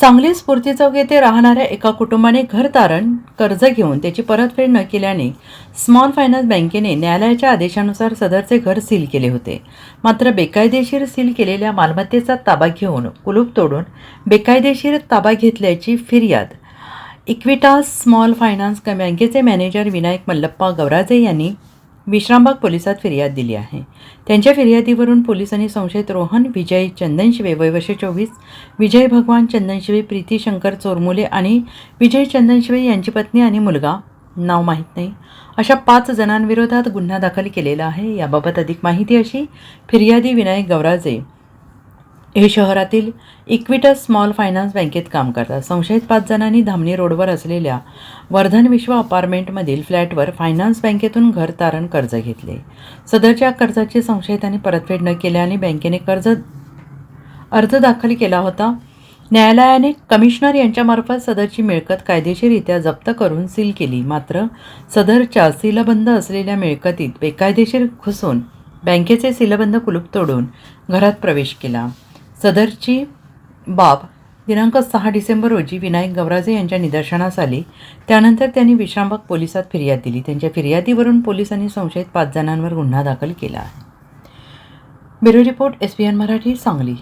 सांगली स्फूर्ती चौक येथे राहणाऱ्या एका कुटुंबाने घर तारण कर्ज घेऊन त्याची परतफेड न केल्याने स्मॉल फायनान्स बँकेने न्यायालयाच्या आदेशानुसार सदरचे घर सील केले होते. मात्र बेकायदेशीर सील केलेल्या मालमत्तेचा ताबा घेऊन कुलूप तोडून बेकायदेशीर ताबा घेतल्याची फिर्याद. इक्विटास स्मॉल फायनान्स बँकेचे मॅनेजर विनायक मल्लप्पा गवराजे यांनी विश्रामबाग पोलिसात फिर्याद दिली आहे. त्यांच्या फिर्यादीवरून पोलिसांनी संशयित रोहन विजय चंदनशिवे वय वर्ष चोवीस विजय भगवान चंदनशिवे प्रीती शंकर चोरमुले आणि विजय चंदनशिवे यांची पत्नी आणि मुलगा नाव माहीत नाही. अशा पाच जणांविरोधात गुन्हा दाखल केलेला आहे. याबाबत अधिक माहिती अशी फिर्यादी विनायक गवराजे हे शहरातील इक्विटस स्मॉल फायनान्स बँकेत काम करतात. संशयित पाच जणांनी धामणी रोडवर असलेल्या वर्धन विश्व अपार्टमेंटमधील फ्लॅटवर फायनान्स बँकेतून घर तारण कर्ज घेतले. सदरच्या कर्जाची संशयितांनी परतफेड न केल्याने बँकेने कर्ज अर्ज दाखल केला होता. न्यायालयाने कमिशनर यांच्यामार्फत सदरची मिळकत कायदेशीररित्या जप्त करून सील केली. मात्र सदरच्या सीलबंद असलेल्या मिळकतीत बेकायदेशीर घुसून बँकेचे सीलबंद कुलूप तोडून घरात प्रवेश केला. सदरची बाब दिनांक सहा डिसेंबर रोजी विनायक गवराजे यांच्या निदर्शनास आली. त्यानंतर त्यांनी विश्रामबाग पोलिसात फिर्याद दिली. त्यांच्या फिर्यादीवरून पोलिसांनी संशयित पाच जणांवर गुन्हा दाखल केला आहे. Bureau report S P N Marathi Sangli.